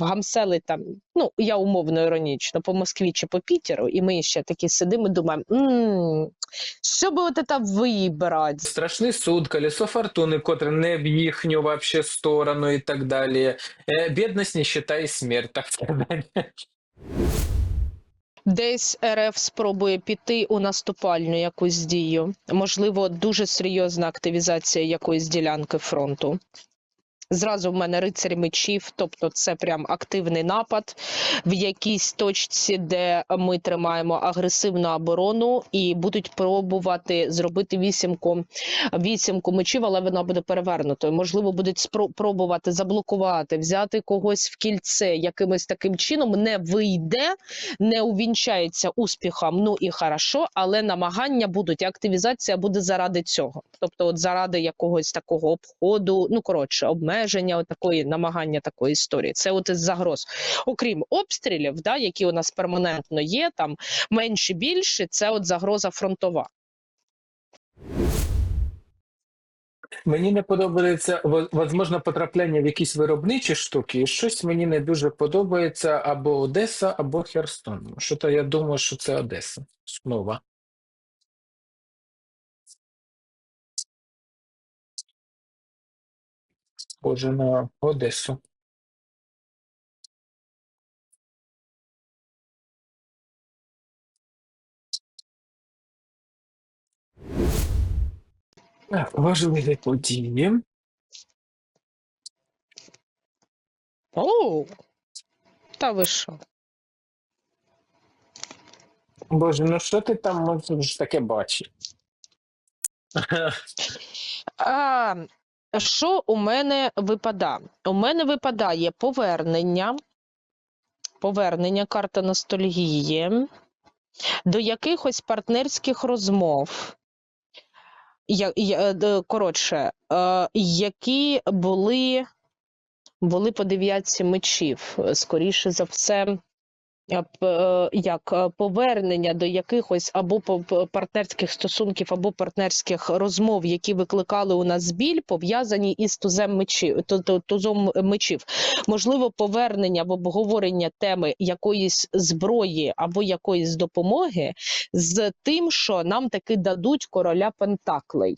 гамсели там, ну я умовно іронічно, по Москві чи по Пітеру, і ми ще такі сидимо, і думаємо, «М, що би от це вибрати? Страшний суд, колесо фортуни, котре не в їхню вообще сторону і так далі. Е, Бідність, нищета і смерть, так сказати. Десь РФ спробує піти у наступальну якусь дію. Можливо, дуже серйозна активізація якоїсь ділянки фронту. Зразу в мене рицарі мечів, тобто це прям активний напад в якійсь точці, де ми тримаємо агресивну оборону, і будуть пробувати зробити вісімку, вісімку мечів, але вона буде перевернутою. Можливо, будуть спро- пробувати заблокувати, взяти когось в кільце якимось таким чином. Не вийде, не увінчається успіхом. Ну і хорошо, але намагання будуть. Активізація буде заради цього. Тобто, от заради якогось такого обходу, ну коротше, обмеження, от такої намагання такої історії. Це от із загроз. Окрім обстрілів, да, які у нас перманентно є, там менше більше, це от загроза фронтова. Мені не подобається, возможно, потрапляння в якісь виробничі штуки, і щось мені не дуже подобається або Одеса, або Херсон. Що то я думаю, що це Одеса. Знову. Схоже на Одесу. Так, важливі події. Оу, та ви що? Боже, ну що ти там можеш таке бачити? А, що у мене випадає? У мене випадає повернення, повернення карта ностальгії до якихось партнерських розмов. Я, я, е, коротше, е, які були, були по дев'ятці мечів, скоріше за все, як е, повернення до якихось або партнерських стосунків, або партнерських розмов, які викликали у нас біль, пов'язані із тузем мечів, ту- ту- тузом мечів. Можливо, повернення в обговорення теми якоїсь зброї або якоїсь допомоги з тим, що нам таки дадуть короля Пентаклей.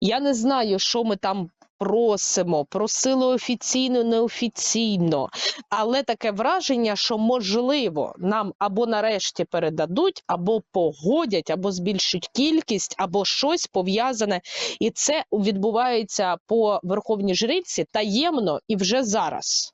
Я не знаю, що ми там просимо, просили офіційно, неофіційно, але таке враження, що можливо нам або нарешті передадуть, або погодять, або збільшать кількість, або щось пов'язане. І це відбувається по верховній жриці таємно і вже зараз.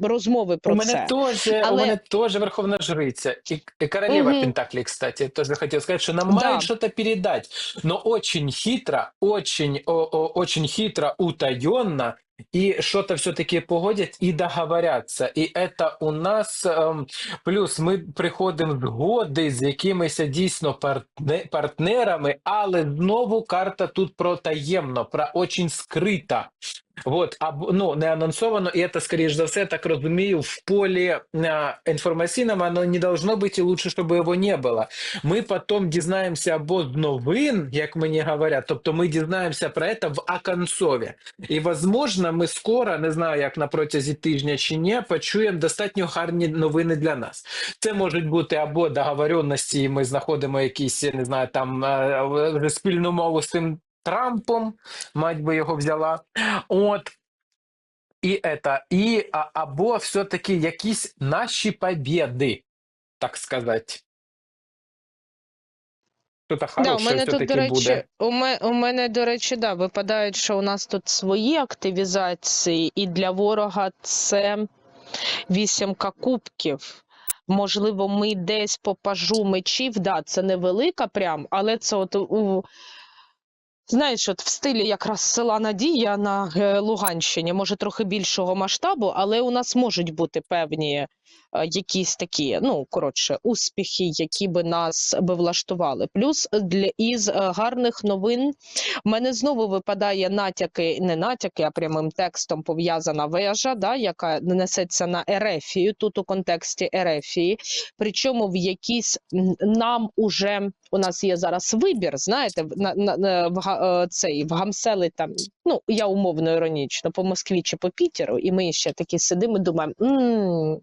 Розмови про у мене це. теж, у мене теж верховна жриця. И, и королева Мгм. Пентаклей, кстати, тоже хотел сказать, что нам Да. мают что-то передать, но очень хитро, очень, о, о, очень хитро, утаенно, и что-то все-таки погодять и договорятся. И это у нас ем, плюс ми приходимо в згоди з якимись дійсно партне, партнерами, але знову карта тут про таємно, про очень скрито. Вот, або ну не анонсовано, і це, скоріш за все, так розумію, в полі а, інформаційному воно не должно бути, і лучше, щоб його не було. Ми потім дізнаємося або з новин, як мені говорять, тобто ми дізнаємося про це в оконцові. І, возможно, ми скоро, не знаю, як на протязі тижня чи ні, почуємо достатньо гарні новини для нас. Це можуть бути або договоренності, і ми знаходимо якісь, не знаю, там спільну мову з тим Трампом, мать би його взяла. От. І это, і а, або все-таки якісь наші побєди, так сказати. Що-то Да, у мене тут, до речі, буде. у мене, у мене, до речі, да, випадають, що у нас тут свої активізації, і для ворога це вісімка кубків. Можливо, ми десь по пажу мечів, да, це невелика прям, але це от у. Знаєш, от в стилі якраз села Надія на е, Луганщині, може трохи більшого масштабу, але у нас можуть бути певні якісь такі, ну коротше, успіхи, які би нас би влаштували. Плюс для із е, гарних новин мене знову випадає натяки, не натяки, а прямим текстом пов'язана вежа, да, яка несеться на Ерефію, тут у контексті Ерефії. Причому в якійсь м, нам уже у нас є зараз вибір, знаєте, на, на, на в, е, цей в гамсели там ну я умовно іронічно, по Москві чи по Пітеру, і ми ще такі сидимо і думаємо, «М,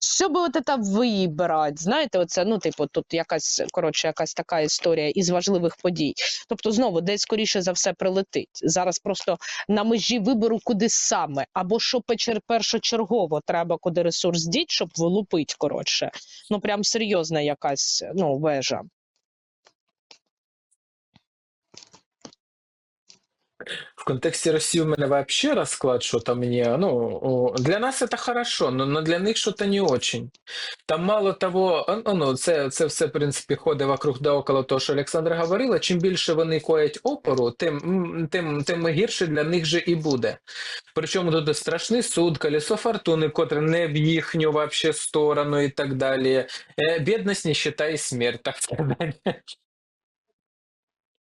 що би от це вибрати? Знаєте, оце, ну, типу, тут якась коротше, якась така історія із важливих подій. Тобто, знову десь скоріше за все прилетить. Зараз просто на межі вибору, куди саме, або що першочергово треба куди ресурс діть, щоб вилупить, коротше. Ну прям серйозна якась ну, вежа. В контексте России у меня вообще расклад что-то мне, ну, для нас это хорошо, но, но для них что-то не очень. Там мало того, ну, ну, це, це все, в принципі, ходить вокруг да около того, що Олександра говорила, чим більше вони коять опору, тим, тим, тим гірше для них же і буде. Причому тут страшний суд, колесо фортуни, котре не в їхню вообще сторону і так далі. Е, Бідність, нищета і смерть, так сказати.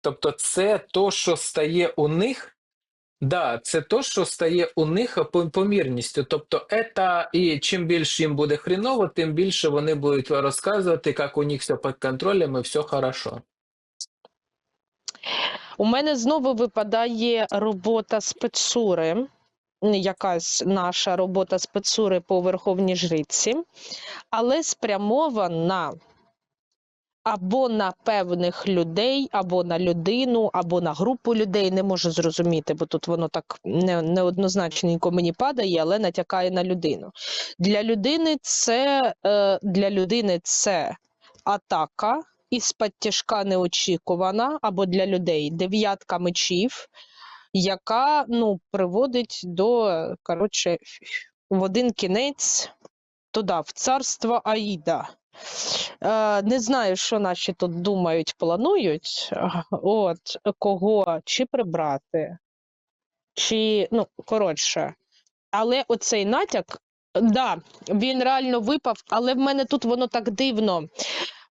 Тобто це то, що стає у них, да, це то, що стає у них помірністю. Тобто, это, і чим більше їм буде хріново, тим більше вони будуть розказувати, як у них все під контролем і все хорошо. У мене знову випадає робота спецури, м, якась наша робота спецури по Верховній Жриці, але спрямована або на певних людей, або на людину, або на групу людей. Не можу зрозуміти, бо тут воно так не, мені падає, але натякає на людину. Для людини це, е, для людини це атака із-під тяжка неочікувана, або для людей дев'ятка мечів, яка ну, приводить до коротше, в один кінець туди, в царство Аїда. Е, не знаю, що наші тут думають, планують. От кого чи прибрати, чи ну коротше. Але оцей натяк, да, він реально випав, але в мене тут воно так дивно.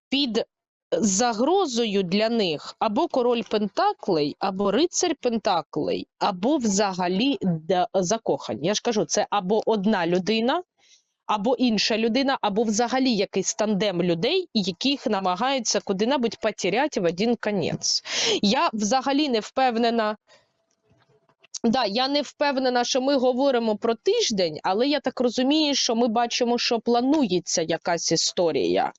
Під загрозою для них або король Пентаклей, або рицарь Пентаклей, або взагалі закохані. Я ж кажу, це або одна людина, або інша людина, або взагалі якийсь тандем людей, яких намагаються куди-небудь потеряти в один конець. Я взагалі не впевнена. Да, я не впевнена, що ми говоримо про тиждень, але я так розумію, що ми бачимо, що планується якась історія.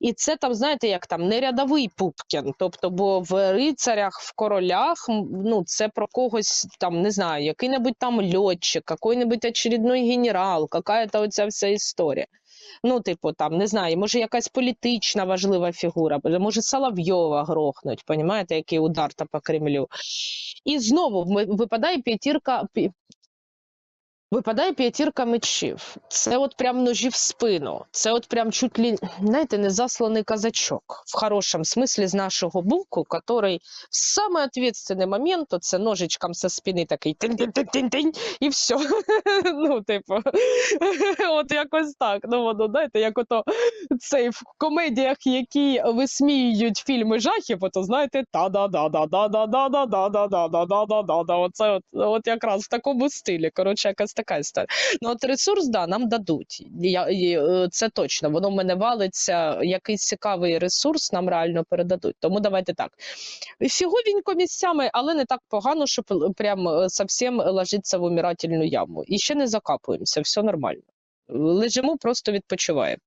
І це там, знаєте, як там не рядовий Пупкін. Тобто, бо в рицарях, в королях, ну це про когось там, не знаю, який-небудь там льотчик, який-небудь очередной генерал, какая-то оця вся історія. Ну, типу, там, не знаю, може якась політична важлива фігура, може Соловйова грохнуть, понімаєте, який удар та по Кремлю. І знову випадає п'ятірка. Випадає п'ятірка мечів. Це от прям ножі в спину. Це от прям чуть ли, знаєте, не засланий казачок. В хорошому смислі з нашого боку, який в самий відповідальний момент, це ножичком со спини такий тинь-тинь-тинь-тинь, і все. ну, типу, от якось так. Ну, воно, знаєте, як ото цей в комедіях, які висміюють фільми жахів, ото знаєте, та да да да да да да да да да да да да да да да Оце от якраз в такому стилі. Коротше, якась така історія. Ну от ресурс, да, нам дадуть. Я, е, це точно. Воно в мене валиться. Якийсь цікавий ресурс нам реально передадуть. Тому давайте так. Фіговенько місцями, але не так погано, щоб прям е, совсем ложиться в умирательну яму. І ще не закапуємося, все нормально. Лежимо, просто відпочиваємо.